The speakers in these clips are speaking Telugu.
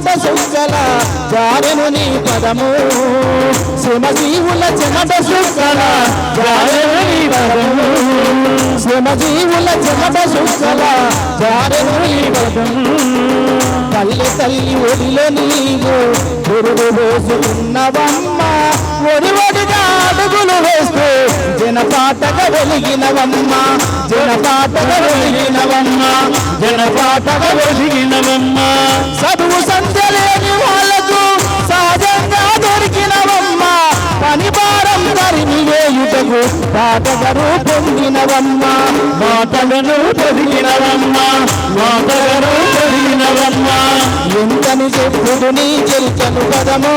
చెమట సుక్కల జారెను నీ పదము. శ్రమజీవుల చెమట సుక్కల జారెను నీ పదము. శ్రమజీవుల చెమట సుక్కల జారెను నీ పదము. తల్లి తల్లి ఒడిలో నీవు గురువు పోసుకున్నవమ్మ ఒడివడిగా అడుగులు వేస్తూ జనపాటగా వెలిగినవమ్మ. జనపాటగా వెలిగినవమ్మ. జనపాటగా వెలిగినవమ్మ. చదువు లేని వాళ్ళకు సహజంగా దొరికినవమ్మ. పని భారం తరిమి వేయుటకు పాటగరు పొందినవమ్మ. మాటలను పెరిగినవమ్మ మాటగరు పెరిగినవమ్మ ఎంతని చెప్పుడు నీ చెల్చను పదము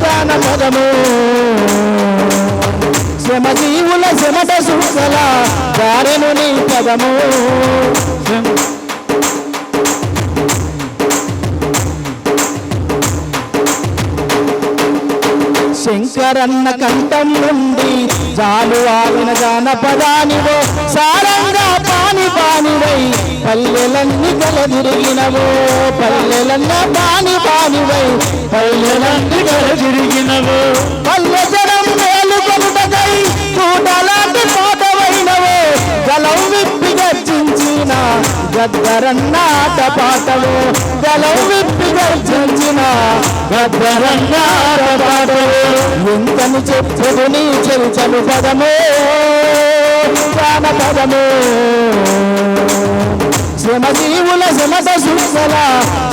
ప్రాణ పదము శ్రమజీవుల శ్రమట సుఖల దారెను నీ పదము. శంకరన్న కంఠం నుండి జాలు ఆగిన జానపదానివో సారంగా పాని పానివై పల్లెలన్నీ కలదిరిగినవో పల్లెలన్న పాని పానివై పల్లెలన్నీ కలదిరిగినవో. పల్లె జనం మేలుకొనుటకై చూడలాంటి పాటవైనవో గలం విప్పి గర్జించిన గద్దరన్నాట పాటలో గలం విప్పి గర్జించిన గద్దరన్నాట పాటలు ఎంతని చెప్పుడు నీ చెల్చను పదము. ప్రాణ పదము శ్రమజీవుల శ్రమట సుఖల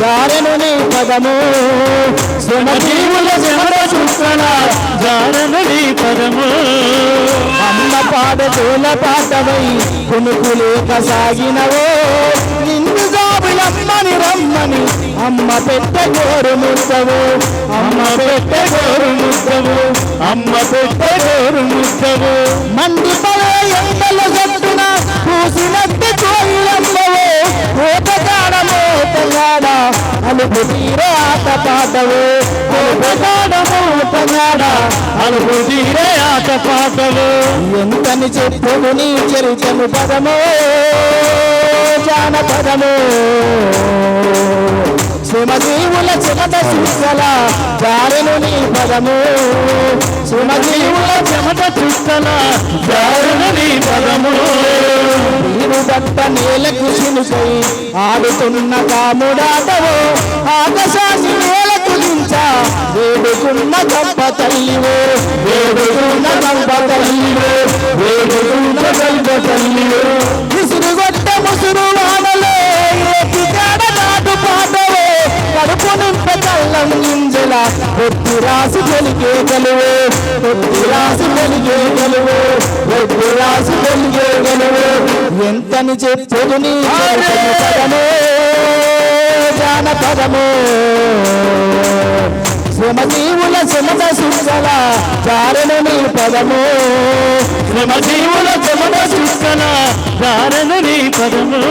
జారను నీ పదము. శ్రమజీవుల శ్రమట సుఖల జారను నీ పదము. అమ్మ పాడతోల తోల పాటవై కునుకులేక సాగినవో. అమ్మ పెట్ట గోరు ముద్దవు అమ్మ పెట్ట గోరు ముద్దవు అమ్మ పెట్ట గోరు ముద్దవు మంది పడే ఎండల గట్టున పూసినట్టు కోయిలమ్మవో ఓటగాడ మోటగాడ అలుపు తీరే ఆట పాటవు ఓటగాడ మోటగాడ అలుపు తీరే ఆట పాటవు ఎంతని చెప్పుడు నీ చరితను పదము జానపదము. సుమజీవుల చెమట చుక్కల జారును నీ పదము. సుమజీవుల చెమట చుక్కల జారును నీ పదము. నీరు బట్ట నేలకు చినుకై ఆడుతున్న కాముడాటవో ఆకాశాన్ని నేల కులించ వేడుకున్న గొప్ప తల్లివో. వేడుకున్న గొప్ప తల్లివో. వేడుకున్న గొప్ప తల్లి గింజల పొత్తి రాసి వెలిగే గలువు పొత్తి రాసి వెలిగే గలువు పొత్తి రాసి వెలిగే గలువు. ఎంతని చెప్పుడు నీ పదము జానపదము శ్రమజీవుల శ్రమత సుక్కల జారను నీ పదము. శ్రమజీవుల శ్రమత సుక్కల జారను నీ పదము.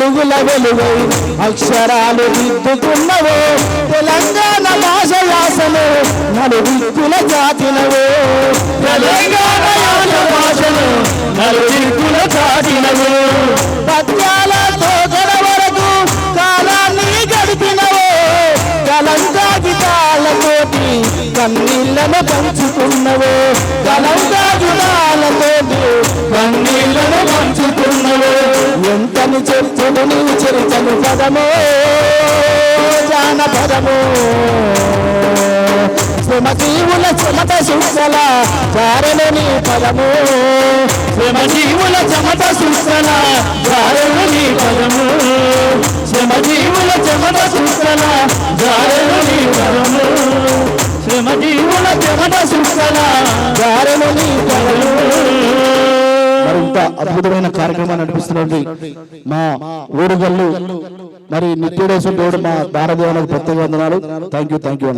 వెలుగుల వెలుగై అక్షరాలు దిద్దుకున్నవో తెలంగాణ భాష యాసను నలుదిక్కుల చాటినవో తెలంగాణ యాస భాషను నలుదిక్కుల జాతినవో పద్యాలతో వరకు కాలాన్ని గడిపినవో. కలంకాగితాలతోటి కన్నీళ్ళను పంచుకున్నవో. కలంకాగితాలతోటి కన్నీళ్ళను పంచుకున్నవో ఎంతని చెప్పుడు నీ చరితను పదము జానపదము. శ్రమజీవుల చెమట సుక్కల జారను నీ పదము. శ్రమజీవుల చెమట సుక్కల జారను నీ పదము. శ్రమజీవుల చెమట సుక్కల జారను నీ పదము. శ్రమజీవుల చెమట సుక్కల జారను నీ పదము. మరింత అద్భుతమైన కార్యక్రమాన్ని నడిపిస్తున్నది మా ఊరుగల్లు మరి నిత్యుడేశ్వర దేవుడు మా భారతదేవానికి ప్రత్యేక వందనాలు. Thank you thank you